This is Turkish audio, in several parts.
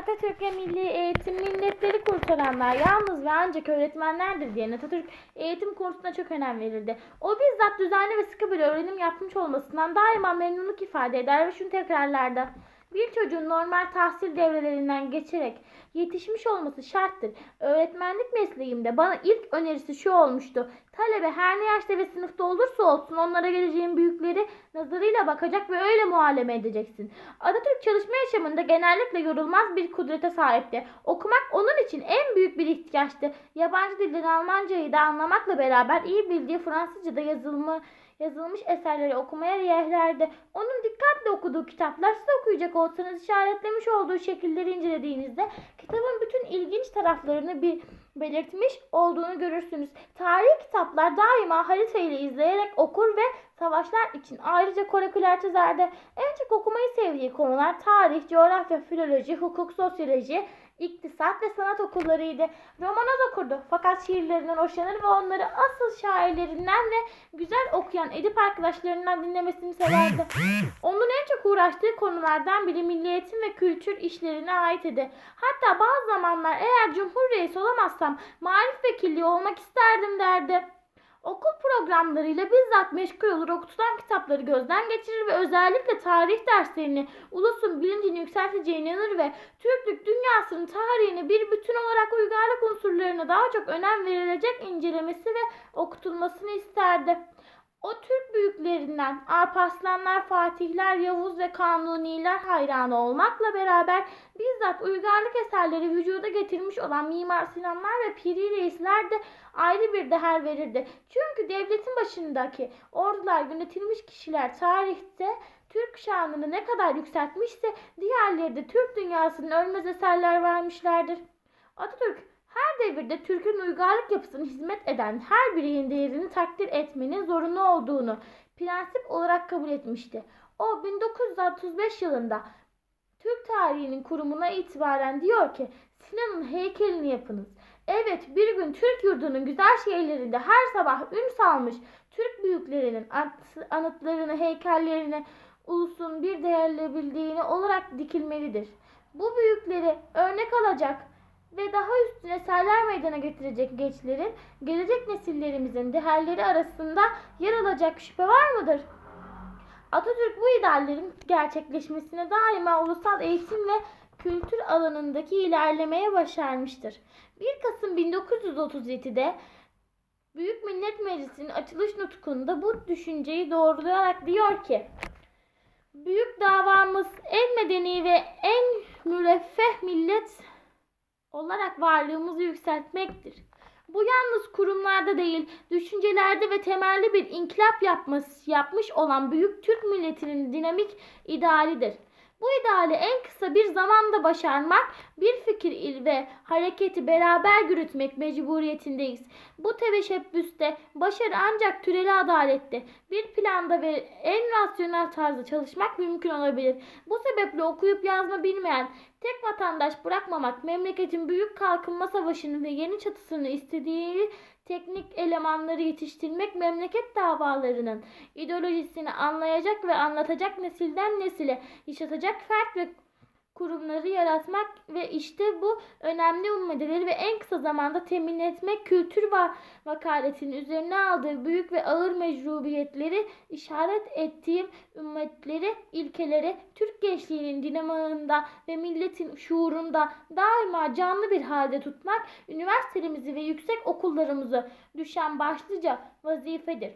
Atatürk ve milli eğitim milletleri kurtaranlar yalnız ve ancak öğretmenlerdir diyen Atatürk eğitim konusuna çok önem verirdi. O bizzat düzenli ve sıkı bir öğrenim yapmış olmasından daima memnunluk ifade eder ve şunu tekrarlardı. Bir çocuğun normal tahsil devrelerinden geçerek yetişmiş olması şarttır. Öğretmenlik mesleğimde bana ilk önerisi şu olmuştu. Talebe her ne yaşta ve sınıfta olursa olsun onlara geleceğin büyükleri nazarıyla bakacak ve öyle mualeme edeceksin. Atatürk çalışma yaşamında genellikle yorulmaz bir kudrete sahipti. Okumak onun için en büyük bir ihtiyaçtı. Yabancı dilden Almancayı da anlamakla beraber iyi bildiği Fransızca'da yazılma, yazılmış eserleri okumaya riyahlerdi. Onun dikkatle okuduğu kitaplar siz okuyacak olsanız işaretlemiş olduğu şekilleri incelediğinizde kitabın bütün ilginç taraflarını bir belirtmiş olduğunu görürsünüz. Tarihi kitaplar daima harita ile izleyerek okur ve savaşlar için ayrıca koreküler çizerdi. En çok okumayı sevdiği konular tarih, coğrafya, filoloji, hukuk, sosyoloji, iktisat ve sanat okullarıydı. Romanoz okurdu fakat şiirlerinden hoşlanır ve onları asıl şairlerinden ve güzel okuyan edip arkadaşlarından dinlemesini severdi. Onun en çok uğraştığı konulardan biri milli eğitim ve kültür işlerine ait idi. Hatta bazı zamanlar eğer cumhur reisi olamazsam marif vekilliği olmak isterdim derdi. Okul programlarıyla bizzat meşgul olur, okutulan kitapları gözden geçirir ve özellikle tarih derslerini ulusun bilincini yükselteceğine inanır ve Türklük dünyasının tarihini bir bütün olarak uygarlık unsurlarına daha çok önem verilecek incelemesi ve okutulmasını isterdi. O Türk büyüklerinden Alparslanlar, Fatihler, Yavuz ve Kanuniler hayranı olmakla beraber bizzat uygarlık eserleri vücuda getirmiş olan Mimar Sinanlar ve Piri Reisler de ayrı bir değer verirdi. Çünkü devletin başındaki ordular yönetilmiş kişiler tarihte Türk şanını ne kadar yükseltmişse diğerleri de Türk dünyasının ölmez eserler vermişlerdir. Atatürk her devirde Türk'ün uygarlık yapısına hizmet eden her bireyin değerini takdir etmenin zorunlu olduğunu prensip olarak kabul etmişti. O 1935 yılında Türk tarihinin kurumuna itibaren diyor ki Sinan'ın heykelini yapınız. Evet bir gün Türk yurdunun güzel şehirlerinde her sabah ün salmış Türk büyüklerinin an- anıtlarını, heykellerini ulusun bir değerli bildiğini olarak dikilmelidir. Bu büyükleri örnek alacak ve daha üstüne eserler meydana getirecek gençlerin gelecek nesillerimizin değerleri arasında yer alacak şüphe var mıdır? Atatürk bu ideallerin gerçekleşmesine daima ulusal eğitim ve kültür alanındaki ilerlemeye başarmıştır. 1 Kasım 1937'de Büyük Millet Meclisi'nin açılış nutukunda bu düşünceyi doğrulayarak diyor ki Büyük davamız en medeni ve en müreffeh millet olarak varlığımızı yükseltmektir. Bu yalnız kurumlarda değil, düşüncelerde ve temelli bir inkılap yapması, yapmış olan büyük Türk milletinin dinamik idealidir. Bu ideali en kısa bir zamanda başarmak, bir fikir il ve hareketi beraber yürütmek mecburiyetindeyiz. Bu teşebbüste başarı ancak türeli adalette, bir planda ve en rasyonel tarzda çalışmak mümkün olabilir. Bu sebeple okuyup yazma bilmeyen, tek vatandaş bırakmamak, memleketin büyük kalkınma savaşını ve yeni çatısını istediği teknik elemanları yetiştirmek memleket davalarının ideolojisini anlayacak ve anlatacak nesilden nesile yaşatacak fert ve kurumları yaratmak ve işte bu önemli ummedeleri ve en kısa zamanda temin etmek kültür va vakaletinin üzerine aldığı büyük ve ağır mecburiyetleri işaret ettiğim ümmetleri, ilkeleri Türk gençliğinin dinamığında ve milletin şuurunda daima canlı bir halde tutmak üniversitelerimizi ve yüksek okullarımızı düşen başlıca vazifedir.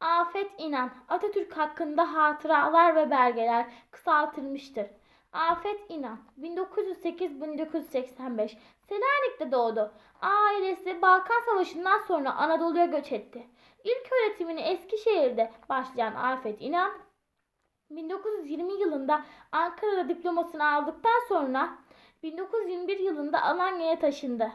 Afet İnan Atatürk hakkında hatıralar ve belgeler kısaltılmıştır. Afet İnan 1908-1985 Selanik'te doğdu. Ailesi Balkan Savaşı'ndan sonra Anadolu'ya göç etti. İlk öğretimini Eskişehir'de başlayan Afet İnan 1920 yılında Ankara'da diplomasını aldıktan sonra 1921 yılında Alanya'ya taşındı.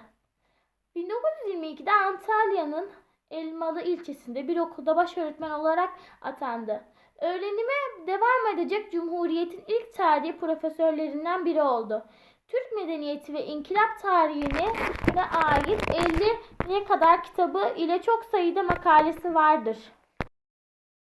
1922'de Antalya'nın Elmalı ilçesinde bir okulda baş öğretmen olarak atandı. Öğrenime devam edecek Cumhuriyet'in ilk tarihi profesörlerinden biri oldu. Türk medeniyeti ve inkılap tarihine ait 50'ye kadar kitabı ile çok sayıda makalesi vardır.